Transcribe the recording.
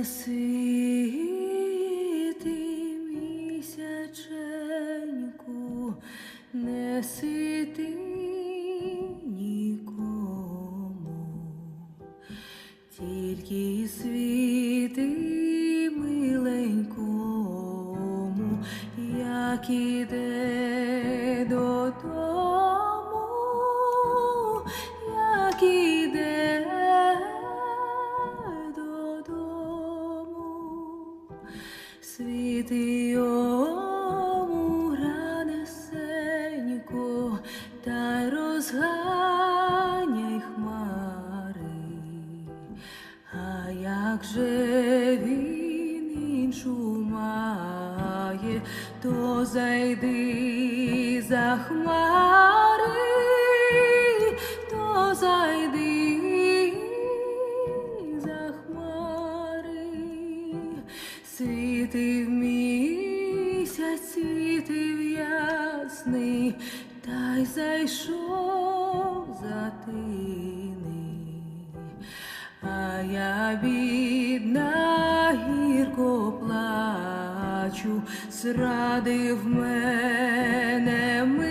Не світи місяченьку, не світи нікому, тільки світи миленькому, як іде додому, світи та й розганяй хмари. А як же він іншу має, то зайди за хмари, світив місяць, світив ясний, та й зайшов за тини. А я бідна гірко плачу, зрадив мене